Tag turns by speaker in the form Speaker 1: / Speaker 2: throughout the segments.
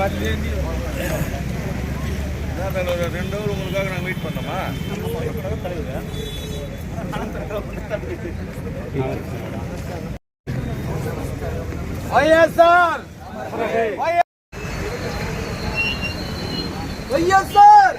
Speaker 1: பார்த்துட்டே அதான் ஒரு ரெண்டு ஹவர் நாங்கள் வெயிட் பண்ணோமா
Speaker 2: வைஎஸ்ஆர் வைஎஸ்ஆர்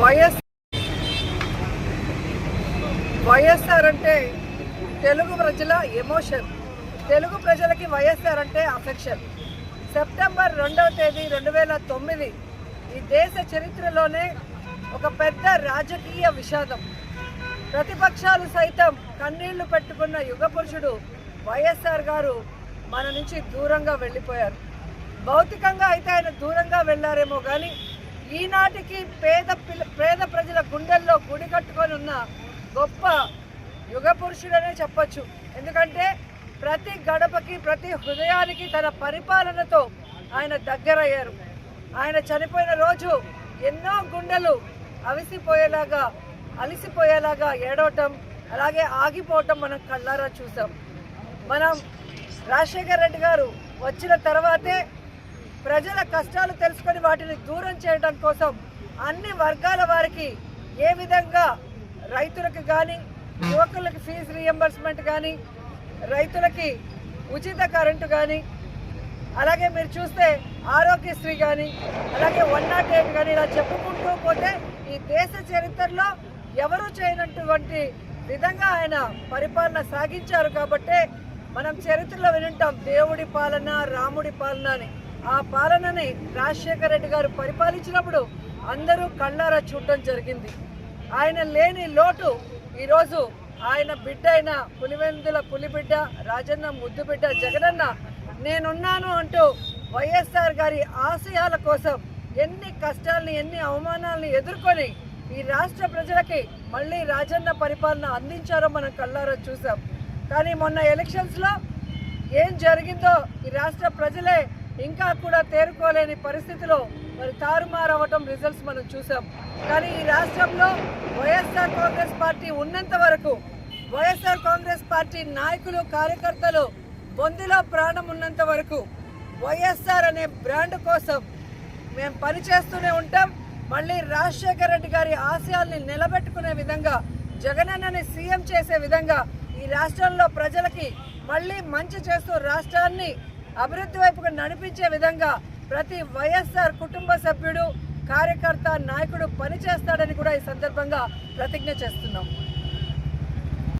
Speaker 3: వైఎస్ వైఎస్ఆర్ అంటే తెలుగు ప్రజల ఎమోషన్. తెలుగు ప్రజలకి వైఎస్ఆర్ అంటే అఫెక్షన్. సెప్టెంబర్ రెండవ తేదీ రెండు వేల తొమ్మిది ఈ దేశ చరిత్రలోనే ఒక పెద్ద రాజకీయ విషాదం. ప్రతిపక్షాలు సైతం కన్నీళ్ళు పెట్టుకున్న యుగ పురుషుడు వైఎస్ఆర్ గారు మన నుంచి దూరంగా వెళ్ళిపోయారు. భౌతికంగా అయితే ఆయన దూరంగా వెళ్ళారేమో కానీ ఈనాటికి పేద పిల్ల పేద ప్రజల గుండెల్లో గుడి కట్టుకొని ఉన్న గొప్ప యుగ పురుషుడనే చెప్పచ్చు. ఎందుకంటే ప్రతి గడపకి ప్రతి హృదయానికి తన పరిపాలనతో ఆయన దగ్గరయ్యారు. ఆయన చనిపోయిన రోజు ఎన్నో గుండెలు అవిసిపోయేలాగా అలిసిపోయేలాగా ఏడవటం అలాగే ఆగిపోవటం మనం కళ్ళారా చూసాం. మనం రాజశేఖర్ రెడ్డి గారు వచ్చిన తర్వాతే ప్రజల కష్టాలు తెలుసుకొని వాటిని దూరం చేయడం కోసం అన్ని వర్గాల వారికి ఏ విధంగా రైతులకు కానీ యువకులకి ఫీజు రియంబర్స్మెంట్ కానీ రైతులకి ఉచిత కరెంటు కానీ అలాగే మీరు చూస్తే ఆరోగ్యశ్రీ కానీ అలాగే వన్ నాట్ ఎయిట్ కానీ ఇలా చెప్పుకుంటూ పోతే ఈ దేశ చరిత్రలో ఎవరు చేయనటువంటి విధంగా ఆయన పరిపాలన సాగించారు కాబట్టే మనం చరిత్రలో వినుంటాం దేవుడి పాలన రాముడి పాలన అని. ఆ పాలనని రాజశేఖర రెడ్డి గారు పరిపాలించినప్పుడు అందరూ కళ్ళారా చూడటం జరిగింది. ఆయన లేని లోటు ఈరోజు ఆయన బిడ్డ అయిన పులివెందుల పులిబిడ్డ రాజన్న ముద్దు బిడ్డ జగనన్న నేనున్నాను అంటూ వైఎస్ఆర్ గారి ఆశయాల కోసం ఎన్ని కష్టాల్ని ఎన్ని అవమానాలని ఎదుర్కొని ఈ రాష్ట్ర ప్రజలకి మళ్ళీ రాజన్న పరిపాలన అందించారో మనం కళ్ళారా చూసాం. కానీ మొన్న ఎలక్షన్స్లో ఏం జరిగిందో ఈ రాష్ట్ర ప్రజలే ఇంకా కూడా తేరుకోలేని పరిస్థితిలో మరి తారుమారు రిజల్ట్స్ మనం చూసాం కానీ ఈ రాష్ట్రంలో వైఎస్ఆర్ కాంగ్రెస్ పార్టీ ఉన్నంత వరకు వైఎస్ఆర్ కాంగ్రెస్ పార్టీ నాయకులు కార్యకర్తలు బొందిలో ప్రాణం ఉన్నంత వరకు వైఎస్ఆర్ అనే బ్రాండ్ కోసం మేము పనిచేస్తూనే ఉంటాం. మళ్ళీ రాజశేఖర రెడ్డి గారి ఆశయాల్ని నిలబెట్టుకునే విధంగా జగనన్నని సీఎం చేసే విధంగా ఈ రాష్ట్రంలో ప్రజలకి మళ్ళీ మంచి చేస్తూ రాష్ట్రాన్ని అభివృద్ధి వైపుకు నడిపించే విధంగా ప్రతి వైఎస్ఆర్ కుటుంబ సభ్యుడు కార్యకర్త నాయకుడు పనిచేస్తాడని కూడా ఈ సందర్భంగా ప్రతిజ్ఞ చేస్తున్నాం.